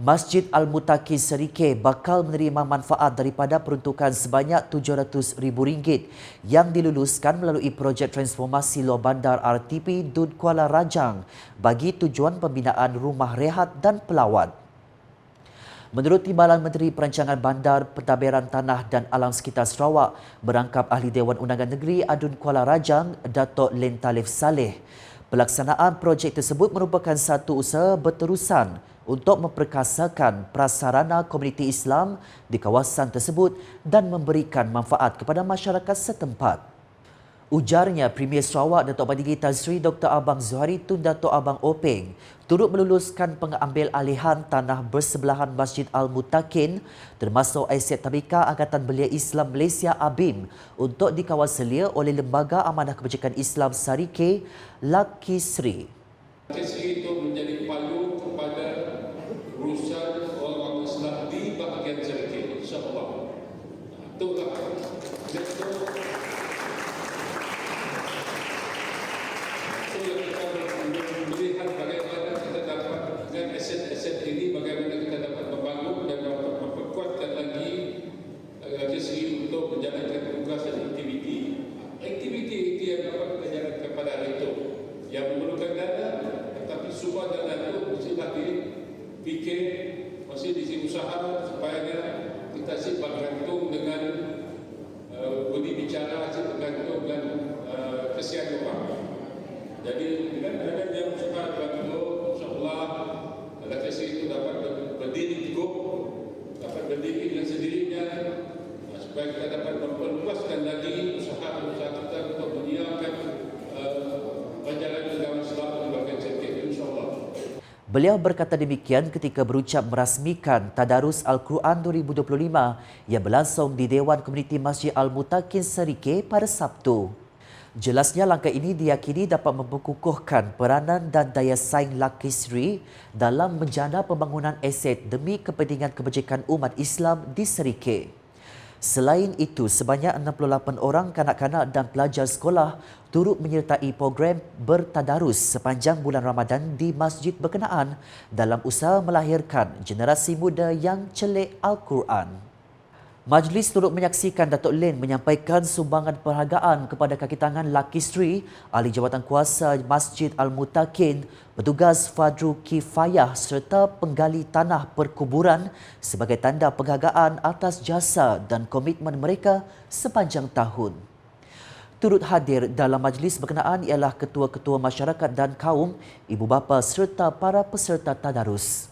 Masjid Al-Mutakin Serike bakal menerima manfaat daripada peruntukan sebanyak RM700,000 yang diluluskan melalui projek transformasi luar bandar RTP Dun Kuala Rajang bagi tujuan pembinaan rumah rehat dan pelawat. Menurut Timbalan Menteri Perancangan Bandar, Pentadbiran Tanah dan Alam Sekitar Sarawak, berangkap Ahli Dewan Undangan Negeri Adun Kuala Rajang, Datuk Len Talif Saleh, pelaksanaan projek tersebut merupakan satu usaha berterusan untuk memperkasakan prasarana komuniti Islam di kawasan tersebut dan memberikan manfaat kepada masyarakat setempat. Ujarnya Premier Sarawak Datuk Padigi Tan Sri Dr. Abang Zuhari Tun Datuk Abang Openg turut meluluskan pengambil alihan tanah bersebelahan Masjid Al-Mutakin termasuk aset tabika Angkatan Belia Islam Malaysia ABIM untuk dikawaselia oleh Lembaga Amanah Kebajikan Islam Sarike Laki Sri. Kesri itu menjadi palu kepada urusan orang-orang Islam di bahagian Serikit, insyaAllah. Itulah. Itu itu yang kita melihat bagaimana kita dapat dengan aset-aset ini, bagaimana kita dapat membangun dan dapat memperkuatkan lagi Kesri untuk menjalankan tugas dan aktiviti. Aktiviti itu yang dapat kita jalankan pada hari itu. Yang memerlukan dana, tetapi semua dana itu mestilah dipikir, mesti diisi usaha supaya kita si bergantung dengan budi bicara, si bergantung dengan uh, kesian orang. Jadi dengan adanya usaha bantu, insyaAllah Al-Qasir itu dapat berdiri teguh, dapat berdiri dengan sendirinya, uh, supaya kita dapat memperluaskan lagi usaha-usaha kita untuk menyiapkan uh, perjalanan agama Islam di bagian Serkit, insyaAllah. Beliau berkata demikian ketika berucap merasmikan Tadarus Al-Quran 2025 yang berlangsung di Dewan Komuniti Masjid Al-Mutakin Serike pada Sabtu. Jelasnya langkah ini diyakini dapat memperkukuhkan peranan dan daya saing Laki Sri dalam menjana pembangunan aset demi kepentingan kebajikan umat Islam di Serike. Selain itu, sebanyak 68 orang kanak-kanak dan pelajar sekolah turut menyertai program bertadarus sepanjang bulan Ramadan di masjid berkenaan dalam usaha melahirkan generasi muda yang celik Al-Quran. Majlis turut menyaksikan Datuk Len menyampaikan sumbangan perhargaan kepada kaki tangan Laki Sri, Ahli Jawatan Kuasa Masjid Al-Mutakin, petugas Fadru Kifayah serta penggali tanah perkuburan sebagai tanda penghargaan atas jasa dan komitmen mereka sepanjang tahun. Turut hadir dalam majlis berkenaan ialah ketua-ketua masyarakat dan kaum, ibu bapa serta para peserta tadarus.